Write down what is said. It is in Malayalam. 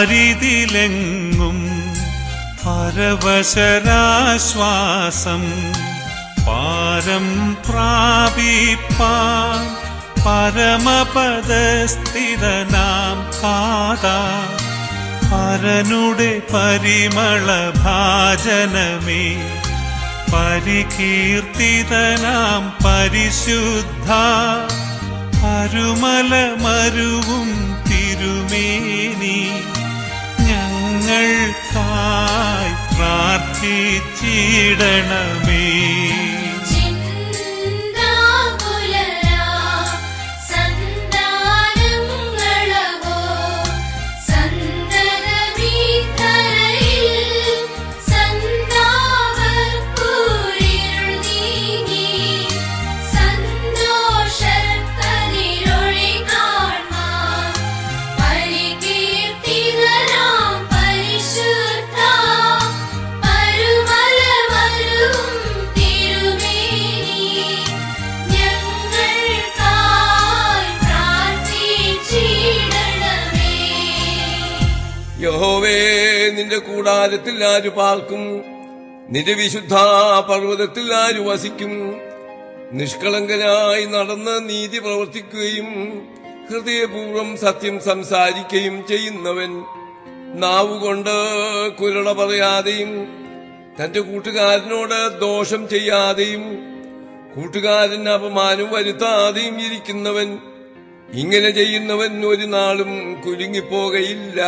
പരിതിലെങ്ങും പരവശരാശ്വാസം പാരം പ്രാപിപ്പാൻ പരമപദസ്ഥിതനാം പാത. പരനുടെ പരിമള ഭാജനമേ പരികീർത്തിതനാം പരിശുദ്ധ. പരുമല മരുവും തിരുമേനി പ്രാർത്ഥിച്ചിടണമേ യഹോവേ നിന്റെ കൂടാരത്തിൽ ആര് പാർക്കും നിന്റെ വിശുദ്ധ പർവതത്തിൽ ആര് വസിക്കും? നിഷ്കളങ്കനായി നടന്ന് നീതി പ്രവർത്തിക്കുകയും ഹൃദയപൂർവം സത്യം സംസാരിക്കുകയും ചെയ്യുന്നവൻ നാവുകൊണ്ട് കുരള പറയാതെയും തന്റെ കൂട്ടുകാരനോട് ദോഷം ചെയ്യാതെയും കൂട്ടുകാരൻ അപമാനം വരുത്താതെയും ഇരിക്കുന്നവൻ ഇങ്ങനെ ചെയ്യുന്നവൻ ഒരു നാളും കുലുങ്ങിപ്പോകയില്ല.